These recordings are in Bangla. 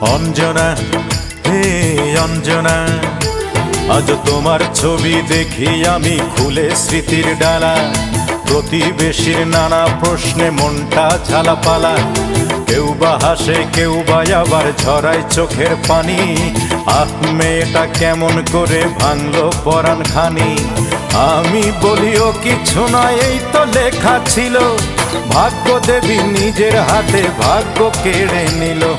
অঞ্জনা, হে অঞ্জনা, আজ তোমার ছবি দেখি আমি খুলে স্মৃতির ডালা। প্রতিবেশীর নানা প্রশ্নে মনটা ঝালাপালা। কেউ বা হাসে, কেউ বা আবার ঝরায় চোখের পানি। আহ, মেয়েটা কেমন করে ভাঙলো পরাণ খানি আমি বলিও কিছু নয়, এই তো লেখা ছিল। ভাগ্য দেবী নিজের হাতে ভাগ্য কেড়ে নিল।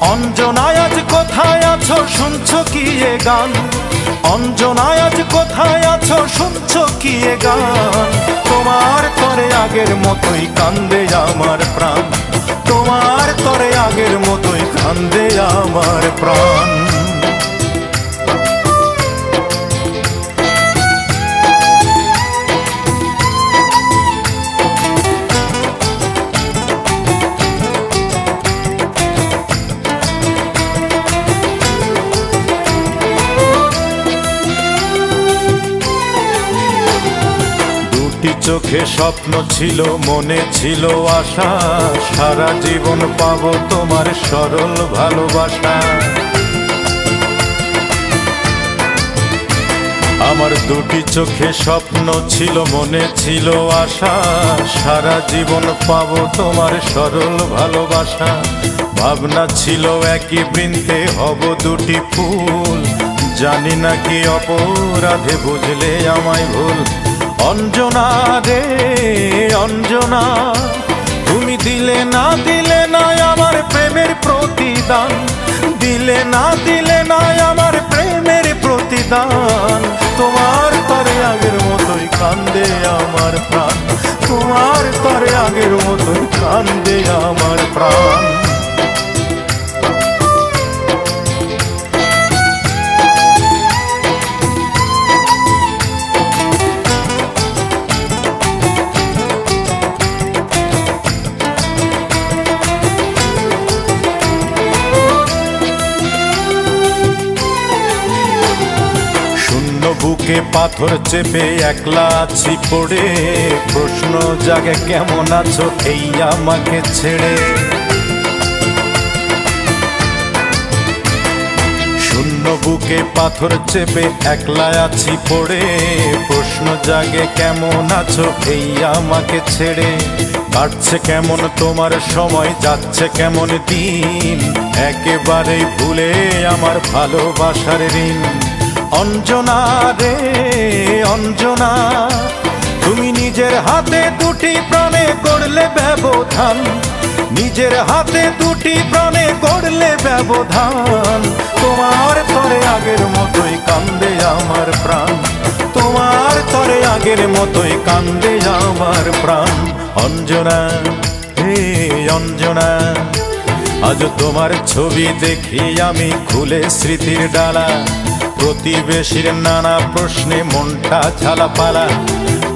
অঞ্জনায় আজ কোথায় আছো? শুনছো কি এ গান? অঞ্জনায় আজ কোথায় আছো? শুনছো কি এ গান? তোমার তরে আগের মতোই কান্দে আমার প্রাণ। তোমার তরে আগের মতোই কান্দে আমার প্রাণ। চোখে স্বপ্ন ছিল, মনে ছিল আশা। সারা জীবন পাবো তোমার সরল ভালোবাসা। আমার দুটি চোখে স্বপ্ন ছিল, মনে ছিল আশা। সারা জীবন পাবো তোমার সরল ভালোবাসা। ভাবনা ছিল একই বৃন্তে, হব দুটি ফুল। জানি না কি অপরাধে বুঝলে আমায় ভুল। অঞ্জনা রে, অঞ্জনা। তুমি দিলে না দিলে না আমার প্রেমের প্রতিদান। দিলে না দিলে না আমার প্রেমের প্রতিদান। তোমার তরে আগের মতোই কান্দে আমার প্রাণ। তোমার তরে আগের মতোই কান্দে আমার প্রাণ। বুকে পাথর চেপে একলা আছি পড়ে প্রশ্ন জাগে, কেমন আছো? এই আমাকে ছেড়ে। শূন্য বুকে পাথর চেপে একলা আছি পড়ে প্রশ্ন জাগে, কেমন আছো? এই আমাকে ছেড়ে। কাটছে কেমন তোমার সময়, যাচ্ছে কেমন দিন, একেবারেই ভুলে আমার ভালোবাসার ঋণ। অঞ্জনা রে, অঞ্জনা। তুমি নিজের হাতে দুটি প্রাণে করলে ব্যবধান। নিজের হাতে দুটি প্রাণে করলে ব্যবধান। তোমার তরে আগের মতোই কান্দে আমার প্রাণ। তোমার তরে আগের মতোই কান্দে আমার প্রাণ। অঞ্জনা হে অঞ্জনা, আজ তোমার ছবি দেখি আমি খুলে স্মৃতির ডালা। প্রতিবেশীর নানা প্রশ্নে মনটা ঝালাপালা।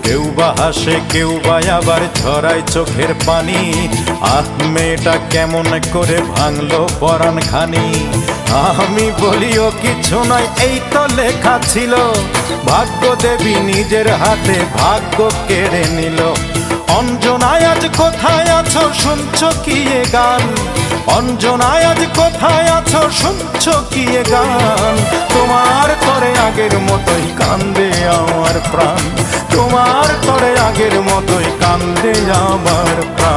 কেউ বা হাসে, কেউ বা আবার ছড়ায় চোখের পানি। আহ, মেয়েটা কেমন করে ভাঙলো পরাণ খানি আমি বলিও কিছু নয়, এই তো লেখা ছিল। ভাগ্য দেবী নিজের হাতে ভাগ্য কেড়ে নিল। অঞ্জনায় আজ কোথায় আছো, শুনছ কি গান? অঞ্জনায় আজ কোথায় আছো, শুনছ কি গান? আগের মতোই কান্দে আমার প্রাণ। তোমার তরে আগের মতোই কান্দে আমার প্রাণ।